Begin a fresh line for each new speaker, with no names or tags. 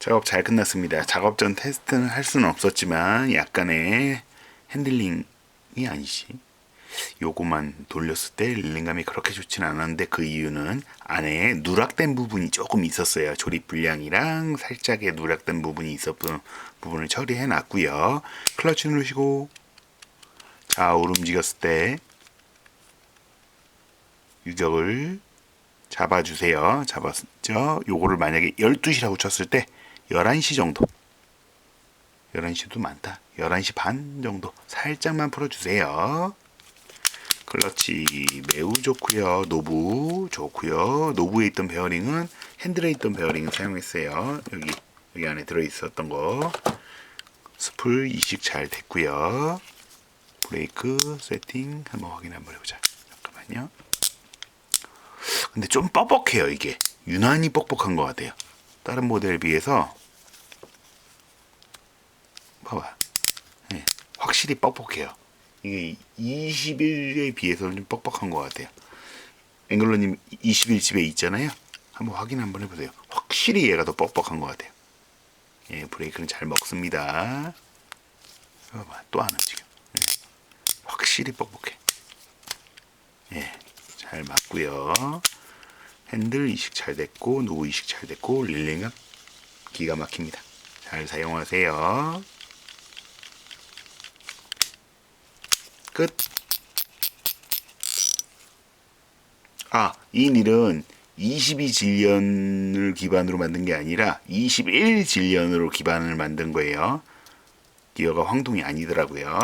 작업 잘 끝났습니다. 작업 전 테스트는 할 수는 없었지만 약간의 핸들링이 아니지. 요거만 돌렸을 때 릴링감이 그렇게 좋지는 않았는데 그 이유는 안에 누락된 부분이 조금 있었어요. 조립 불량이랑 살짝의 누락된 부분이 있었던 부분을 처리해 놨고요. 클러치 누르시고 좌우로 움직였을 때 유격을 잡아주세요. 잡았죠? 요거를 만약에 12시라고 쳤을 때 11시 정도 11시도 많다. 11시 반 정도 살짝만 풀어주세요. 클러치 매우 좋고요. 노브 좋고요. 노브에 있던 베어링은 핸들에 있던 베어링을 사용했어요. 여기 여기 안에 들어 있었던 거 스풀 이식 잘 됐고요. 브레이크 세팅 한번 확인 한번 해보자. 잠깐만요. 근데 좀 뻑뻑해요 이게 유난히 뻑뻑한 것 같아요. 다른 모델에 비해서 봐봐. 예, 확실히 뻑뻑해요. 이게 21에 비해서는 좀 뻑뻑한 것 같아요. 앵글러님 21집에 있잖아요. 한번 확인 한번 해보세요. 확실히 얘가 더 뻑뻑한 것 같아요. 예, 브레이크는 잘 먹습니다. 봐봐, 또안 움직여. 예, 확실히 뻑뻑해. 예, 잘 맞고요. 핸들 이식 잘 됐고, 노브 이식 잘 됐고, 릴링은 기가 막힙니다. 잘 사용하세요. 끝. 아, 이 릴은 22질련을 기반으로 만든 게 아니라 21질련으로 기반을 만든 거예요. 기어가 황동이 아니더라고요.